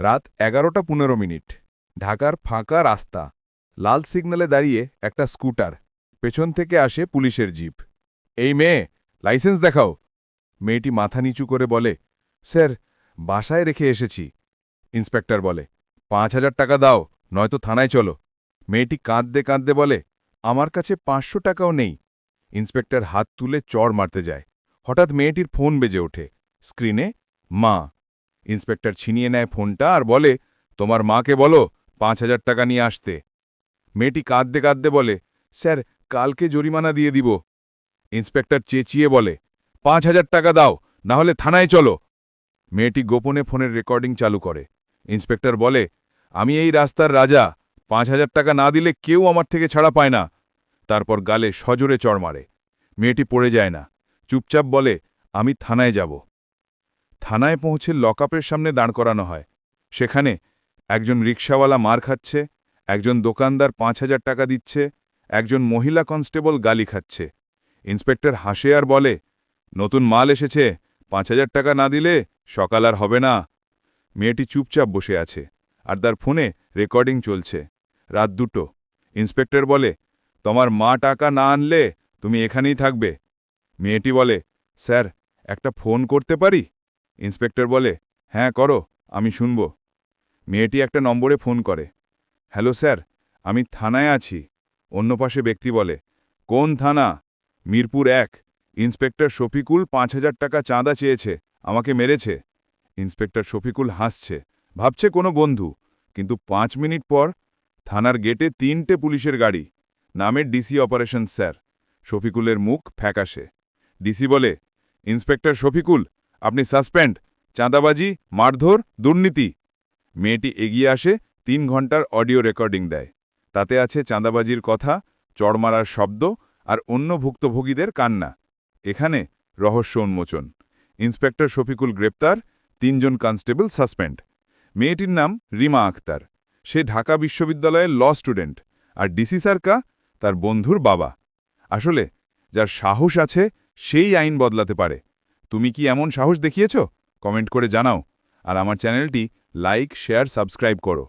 রাত এগারোটা পনেরো মিনিট। ঢাকার ফাঁকা রাস্তা। লাল সিগন্যালে দাঁড়িয়ে একটা স্কুটার। পেছন থেকে আসে পুলিশের জিপ। এই মেয়ে, লাইসেন্স দেখাও। মেয়েটি মাথা নিচু করে বলে, স্যার, বাসায় রেখে এসেছি। ইন্সপেক্টর বলে, পাঁচ হাজার টাকা দাও, নয়তো থানায় চলো। মেয়েটি কাঁদতে কাঁদতে বলে, আমার কাছে পাঁচশো টাকাও নেই। ইন্সপেক্টর হাত তুলে চড় মারতে যায়। হঠাৎ মেয়েটির ফোন বেজে ওঠে। স্ক্রিনে, মা। ইন্সপেক্টর ছিনিয়ে নেয় ফোনটা আর বলে, তোমার মাকে বলো, পাঁচ হাজার টাকা নিয়ে আসতে। মেয়েটি কাঁদতে কাঁদতে বলে, স্যার, কালকে জরিমানা দিয়ে দিব। ইন্সপেক্টর চেঁচিয়ে বলে, পাঁচ হাজার টাকা দাও, না হলে থানায় চলো। মেয়েটি গোপনে ফোনের রেকর্ডিং চালু করে। ইন্সপেক্টর বলে, আমি এই রাস্তার রাজা, পাঁচ হাজার টাকা না দিলে কেউ আমার থেকে ছাড়া পায় না। তারপর গালে সজোরে চড় মারে। মেয়েটি পড়ে যায় না। চুপচাপ বলে, আমি থানায় যাব। থানায় পৌঁছে লকআপের সামনে দাঁড় করানো হয়। সেখানে একজন রিক্সাওয়ালা মার খাচ্ছে, একজন দোকানদার পাঁচ হাজার টাকা দিচ্ছে, একজন মহিলা কনস্টেবল গালি খাচ্ছে। ইন্সপেক্টর হাসে আর বলে, নতুন মাল এসেছে, পাঁচ হাজার টাকা না দিলে সকাল আর হবে না। মেয়েটি চুপচাপ বসে আছে আর তার ফোনে রেকর্ডিং চলছে। রাত দুটো। ইন্সপেক্টর বলে, তোমার মা টাকা না আনলে তুমি এখানেই থাকবে। মেয়েটি বলে, স্যার, একটা ফোন করতে পারি? ইন্সপেক্টর বলে হ্যাঁ করো, আমি শুনব। মেয়েটি একটা নম্বরে ফোন করে, হ্যালো স্যার, আমি থানায় আছি। অন্য পাশে ব্যক্তি বলে, কোন থানা? মিরপুর এক। ইন্সপেক্টর শফিকুল পাঁচ হাজার টাকা চাঁদা চেয়েছে, আমাকে মেরেছে। ইন্সপেক্টর শফিকুল হাসছে, ভাবছে কোনো বন্ধু, কিন্তু পাঁচ মিনিট পর থানার গেটে তিনটে পুলিশের গাড়ি, নামের ডিসি অপারেশন স্যার। শফিকুলের মুখ ফ্যাকাশে, ডিসি বলে, ইন্সপেক্টর শফিকুল আপনি সাসপেন্ড, চাঁদাবাজি, মারধর, দুর্নীতি। মেয়েটি এগিয়ে আসে, তিন ঘণ্টার অডিও রেকর্ডিং দেয়। তাতে আছে চাঁদাবাজির কথা চড়মারার শব্দ আর অন্য ভুক্তভোগীদের কান্না। এখানে রহস্য উন্মোচন। ইন্সপেক্টর শফিকুল গ্রেপ্তার, তিনজন কনস্টেবল সাসপেন্ড। মেয়েটির নাম রিমা আক্তার সে ঢাকা বিশ্ববিদ্যালয়ের ল স্টুডেন্ট আর ডিসি সার্কা তার বন্ধুর বাবা। আসলে যার সাহস আছে, সেই আইন বদলাতে পারে। তুমি কি এমন সাহস দেখিয়েছ? কমেন্ট করে জানাও। আর আমার চ্যানেলটি লাইক, শেয়ার, সাবস্ক্রাইব করো।